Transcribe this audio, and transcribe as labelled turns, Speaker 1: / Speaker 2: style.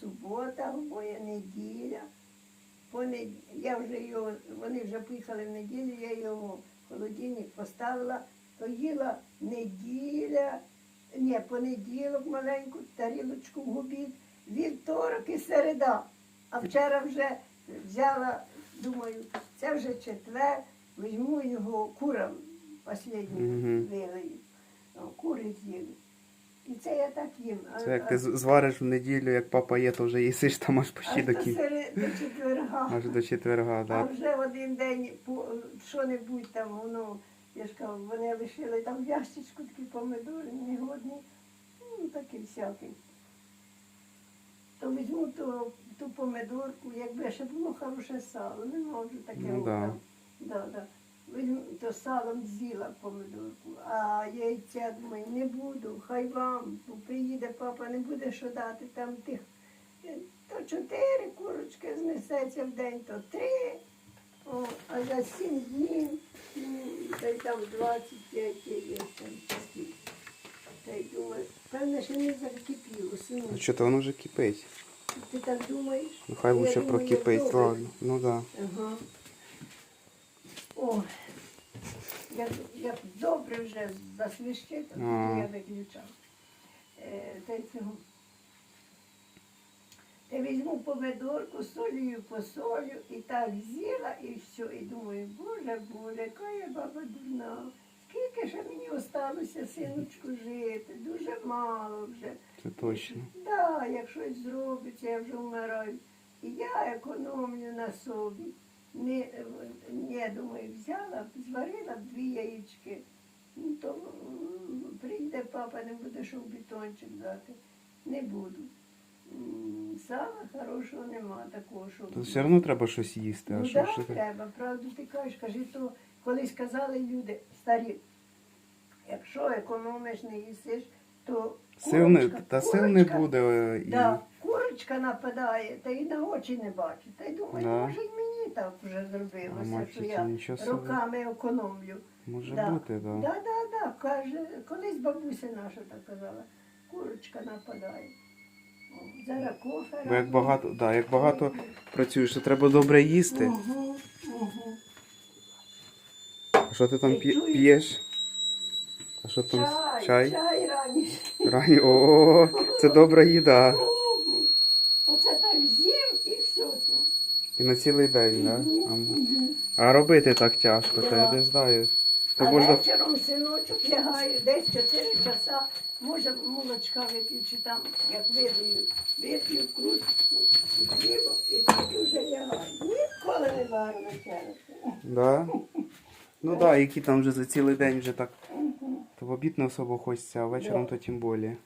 Speaker 1: Субота, моя неділя. Понед... Я вже його, вони вже поїхали в неділю, я його в холодильник поставила, то їла неділя, ні, понеділок маленьку тарілочку в обід, вівторок і середа. А вчора вже взяла, думаю, це вже четвер, візьму його курам останній. О, Кури з'їли. І це я так їм.
Speaker 2: Це як ти звариш в неділю, як папа є, то вже їсиш там аж почти до кінця.
Speaker 1: до четверга.
Speaker 2: Аж до четверга,
Speaker 1: А вже один день що-небудь там, воно, я ж кажу, вони лишили там ящичку такі помидори, негодні, ну, такі всякі. То візьму ту, ту помидорку, якби ще було хороше сало, не можу таке.
Speaker 2: Ну, да.
Speaker 1: там. Да, да. То салом з'їла помидорку, а яйця, думаю, не буду, хай вам, бо приїде папа, не буде що дати там тих. е, То чотири курочки знесеться в день, то три. О, а за сім днів, ну, та й там 25 є там скільки. Та й думаю, певне, що не закипіло,
Speaker 2: Ну
Speaker 1: сину.
Speaker 2: що то воно вже кипить.
Speaker 1: Ти так думаєш?
Speaker 2: Ну хай
Speaker 1: Я
Speaker 2: лучше
Speaker 1: думаю,
Speaker 2: прокипить,
Speaker 1: добре.
Speaker 2: ладно. Ну да.
Speaker 1: Ага. О, як, як добре вже засвіщить, то я виключав. Е, та й цього. Та візьму помидорку, солію посолю, і так з'їла, і все. І думаю, боже, боже, яка я баба дурна. Скільки ще мені осталося, синочку, жити? Дуже мало вже.
Speaker 2: Це точно.
Speaker 1: Да, як щось зробиться, я вже вмираю. І я економлю на собі. Не, не думаю, взяла, зварила дві яєчки. Ну, то прийде папа, не буде що в бетончик дати. Не буду. Сала хорошого нема такого, що.
Speaker 2: То все одно треба щось їсти, а
Speaker 1: Ну
Speaker 2: що ж ти?
Speaker 1: треба, правду ти кажеш, кажи, то колись казали люди старі, якщо економиш, не їсиш, то
Speaker 2: Сил не,
Speaker 1: курочка-
Speaker 2: та сил не
Speaker 1: курочка-
Speaker 2: буде. е, І...
Speaker 1: Да, курочка нападає, та й на очі не бачить. Та й думаю,
Speaker 2: Да.
Speaker 1: може й мені так вже
Speaker 2: А,
Speaker 1: зробилося, що я
Speaker 2: нічого собі.
Speaker 1: роками економлю.
Speaker 2: Може
Speaker 1: Да.
Speaker 2: бути, так.
Speaker 1: Да, да, да, каже, колись бабуся наша так казала, курочка нападає. О, зараз кофе.
Speaker 2: Бо як
Speaker 1: роблю.
Speaker 2: багато, да, як багато працюєш, то треба добре їсти.
Speaker 1: Угу, угу.
Speaker 2: А що ти там п'є- п'єш? А що там?
Speaker 1: Чай,
Speaker 2: Чай?
Speaker 1: чай раніше.
Speaker 2: Рані, о, це добра їда.
Speaker 1: Оце так з'їм і все.
Speaker 2: І на цілий день, да?
Speaker 1: Мгм.
Speaker 2: А, робити так тяжко, то я не знаю. То
Speaker 1: А
Speaker 2: можна.
Speaker 1: вечором синочок лягаю, десь 4 часа, може молочка вип'ю, чи там, як вип'ю, вип'ю кружку з і тоді вже лягаю. Ніколи не варю вечерю.
Speaker 2: Да? Ну так, да, які там вже за цілий день вже так. То в обід не особо хочеться, а вечором то тим більше.